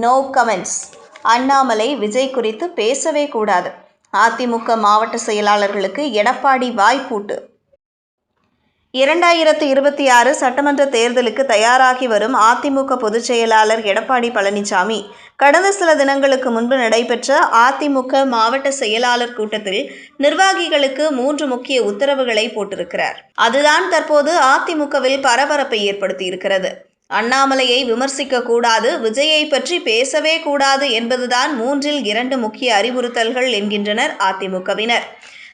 No comments Annamalai Vijay குறித்து பேசவே கூடாது. அதிமுக மாவட்ட செயலாளர்களுக்கு எடப்பாடி வாய்ப்பூட்டு. இரண்டாயிரத்து இருபத்தி ஆறு சட்டமன்ற தேர்தலுக்கு தயாராகி வரும் அதிமுக பொதுச் செயலாளர் எடப்பாடி பழனிசாமி கடந்த சில தினங்களுக்கு முன்பு நடைபெற்ற அதிமுக மாவட்ட செயலாளர் கூட்டத்தில் நிர்வாகிகளுக்கு மூன்று முக்கிய உத்தரவுகளை போட்டிருக்கிறார். அதுதான் தற்போது அதிமுகவில் பரபரப்பை ஏற்படுத்தியிருக்கிறது. அண்ணாமலையை விமர்சிக்க கூடாது விஜயை பற்றி பேசவே கூடாது என்பதுதான் மூன்றில் இரண்டு முக்கிய அறிவுறுத்தல்கள் என்கின்றனர் அதிமுகவினர்.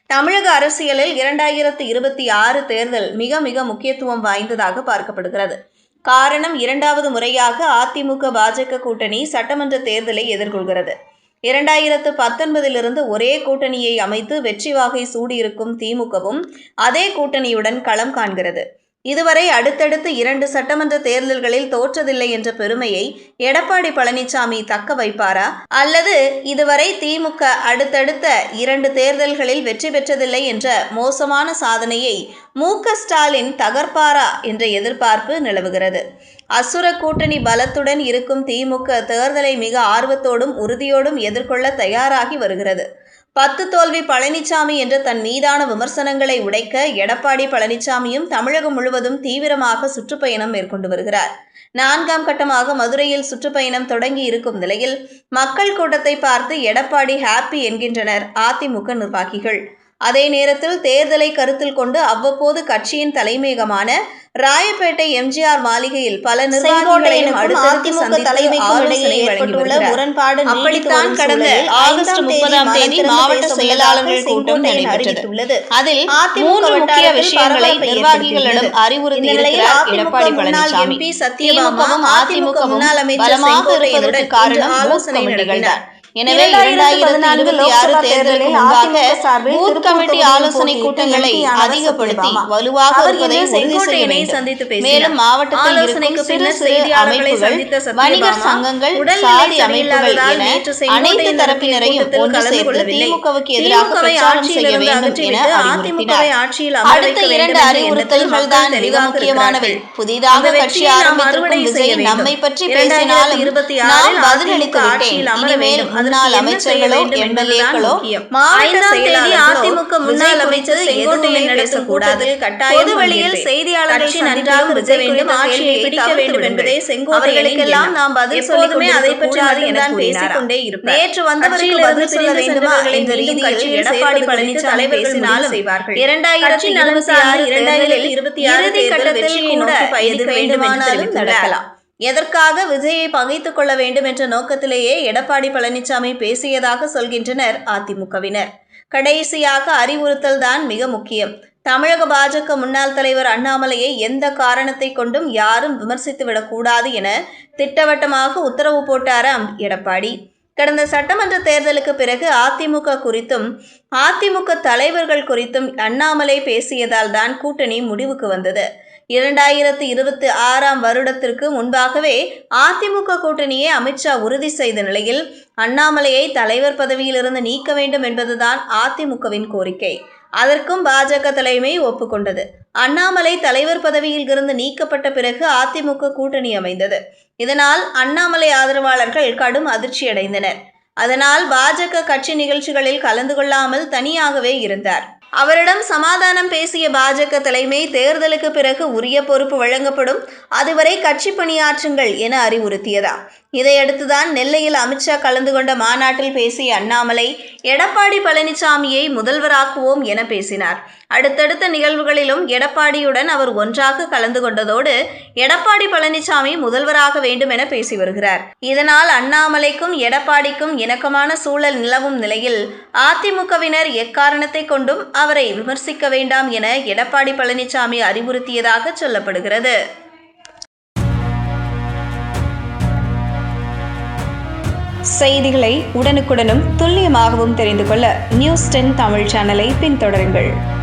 தமிழக அரசியலில் இரண்டாயிரத்து இருபத்தி ஆறு தேர்தல் மிக மிக முக்கியத்துவம் வாய்ந்ததாக பார்க்கப்படுகிறது. காரணம் இரண்டாவது முறையாக அதிமுக பாஜக கூட்டணி சட்டமன்ற தேர்தலை எதிர்கொள்கிறது. இரண்டாயிரத்து பத்தொன்பதிலிருந்து ஒரே கூட்டணியை அமைத்து வெற்றி வாகை சூடியிருக்கும் திமுகவும் அதே கூட்டணியுடன் களம் காண்கிறது. இதுவரை அடுத்தடுத்து இரண்டு சட்டமன்ற தேர்தல்களில் தோற்றதில்லை என்ற பெருமையை எடப்பாடி பழனிசாமி தக்க வைப்பாரா? அல்லது இதுவரை திமுக அடுத்தடுத்த இரண்டு தேர்தல்களில் வெற்றி பெற்றதில்லை என்ற மோசமான சாதனையை மு ஸ்டாலின் தகர்ப்பாரா என்ற எதிர்பார்ப்பு நிலவுகிறது. அசுர கூட்டணி பலத்துடன் இருக்கும் திமுக தேர்தலை மிக ஆர்வத்தோடும் உறுதியோடும் எதிர்கொள்ள தயாராகி வருகிறது. பத்து தோல்வி பழனிசாமி என்ற தன் மீதான விமர்சனங்களை உடைக்க எடப்பாடி பழனிசாமியும் தமிழகம் முழுவதும் தீவிரமாக சுற்றுப்பயணம் மேற்கொண்டு வருகிறார். நான்காம் கட்டமாக மதுரையில் சுற்றுப்பயணம் தொடங்கி இருக்கும் நிலையில் மக்கள் கூட்டத்தை பார்த்து எடப்பாடி ஹாப்பி என்கின்றனர் அதிமுக நிர்வாகிகள். அதே நேரத்தில் தேர்தலை கருத்தில் கொண்டு அவ்வப்போது கட்சியின் தலைமையகமான ராயப்பேட்டை எம்ஜிஆர் மாளிகையில் பல நிர்வாகிகளையும் கடந்த ஆகஸ்ட் முப்பதாம் தேதி மாவட்ட செயலாளர்கள் கூட்டம் நடைபெற்றது. அதில் மூன்று முக்கிய விஷயங்களை நிர்வாகிகளிடம் அறிவுறுத்தி இருக்கிறார் எடப்பாடி பழனிசாமி. திமுகவும் அதிமுக முன்னாள் அமைச்சர் காரணம் ஆலோசனை எனவே இரண்டாயிரத்தி ஆறு தேர்தலுக்கு முன்பாக பூத் கமிட்டி ஆலோசனை கூட்டங்களை அதிகப்படுத்தி வலுவாக இருப்பதை உறுதி செய்ய வேண்டும். மேலும் மாவட்டத்தில் இருக்கும் சிறு சிறு அமைப்புகள் வணிகர் சங்கங்கள் சாதி அமைப்புகள் என அனைத்து தரப்பினரையும் ஒன்று சேர்த்து திமுகவுக்கு எதிராக பிரச்சாரம் செய்ய வேண்டும் என அறிவுறுத்தினார். அடுத்த இரண்டு அறிவுறுத்தல்கள் தான் மிக முக்கியமானவை. புதிதாக கட்சி ஆரம்பித்திருக்கும் விஜய் நம்மை பற்றி பேசினாலும் நாம் பதிலளித்து விட்டேன். இனிமேல் முன்னாள் அமைச்சர்களோ எம்எல்ஏக்களோ மாவட்ட அதிமுக முன்னாள் அமைச்சர் செங்கோட்டையன் நடத்தக்கூடாது பொது வழியில் செய்தியாளர்கள் நன்றாக விஜய் வேண்டும் ஆட்சியை பிடிக்க வேண்டும் என்பதே செங்கோட்டையனுக்கெல்லாம் நாம் பதில் சொல்லுமே அதை பற்றி மட்டும்தான் பேசிக் கொண்டே இருப்பார். நேற்று வந்தவர்களுக்கு பதில் சொல்ல வேண்டுமா? என்ற ரீதியில் எடப்பாடி பழனிசாமி பேசினாலும் இரண்டாயிரத்தி நாற்பத்தி ஆறு இரண்டாயிரத்தி இருபத்தி ஆறு கட்டத்தில் கூட எது வேண்டுமானாலும் நடக்கலாம். எதற்காக விஜயை பகைத்துக் கொள்ள வேண்டும் என்ற நோக்கத்திலேயே எடப்பாடி பழனிசாமி பேசியதாக சொல்கின்றனர் அதிமுகவினர். கடைசியாக அறிவுறுத்தல் தான் மிக முக்கியம். தமிழக பாஜக முன்னாள் தலைவர் அண்ணாமலையை எந்த காரணத்தை கொண்டும் யாரும் விமர்சித்துவிடக் கூடாது என திட்டவட்டமாக உத்தரவு போட்டாராம் எடப்பாடி. கடந்த சட்டமன்ற தேர்தலுக்கு பிறகு அதிமுக குறித்தும் அதிமுக தலைவர்கள் குறித்தும் அண்ணாமலை பேசியதால் தான் கூட்டணி முடிவுக்கு வந்தது. இரண்டாயிரத்து இருபத்தி ஆறாம் வருடத்திற்கு முன்பாகவே அதிமுக கூட்டணியை அமித்ஷா உறுதி செய்த நிலையில் அண்ணாமலையை தலைவர் பதவியிலிருந்து நீக்க வேண்டும் என்பதுதான் அதிமுகவின் கோரிக்கை. அதற்கும் பாஜக தலைமை ஒப்புக்கொண்டது. அண்ணாமலை தலைவர் பதவியில் இருந்து நீக்கப்பட்ட பிறகு அதிமுக கூட்டணி அமைந்தது. இதனால் அண்ணாமலை ஆதரவாளர்கள் கடும் அதிர்ச்சியடைந்தனர். அதனால் பாஜக கட்சி நிகழ்ச்சிகளில் கலந்து கொள்ளாமல் தனியாகவே இருந்தார். அவரிடம் சமாதானம் பேசிய பாஜக தலைமை தேர்தலுக்கு பிறகு உரிய பொறுப்பு வழங்கப்படும். அதுவரை கட்சி பணியாற்றுங்கள் என அறிவுறுத்தியதா? இதையடுத்துதான் நெல்லையில் அமித்ஷா கலந்து கொண்ட மாநாட்டில் பேசிய அண்ணாமலை எடப்பாடி பழனிசாமியை முதல்வராக்குவோம் என பேசினார். அடுத்தடுத்த நிகழ்வுகளிலும் எடப்பாடியுடன் அவர் ஒன்றாக கலந்து கொண்டதோடு எடப்பாடி பழனிசாமி முதல்வராக வேண்டும் என பேசி வருகிறார். இதனால் அண்ணாமலைக்கும் எடப்பாடிக்கும் இணக்கமான சூழல் நிலவும் நிலையில் அதிமுகவினர் எக்காரணத்தை கொண்டும் அவரை விமர்சிக்க வேண்டாம் என எடப்பாடி பழனிசாமி அறிவுறுத்தியதாக சொல்லப்படுகிறது. செய்திகளை உடனுக்குடனும் துல்லியமாகவும் தெரிந்து கொள்ள நியூஸ் டென் தமிழ் சேனலை பின்தொடருங்கள்.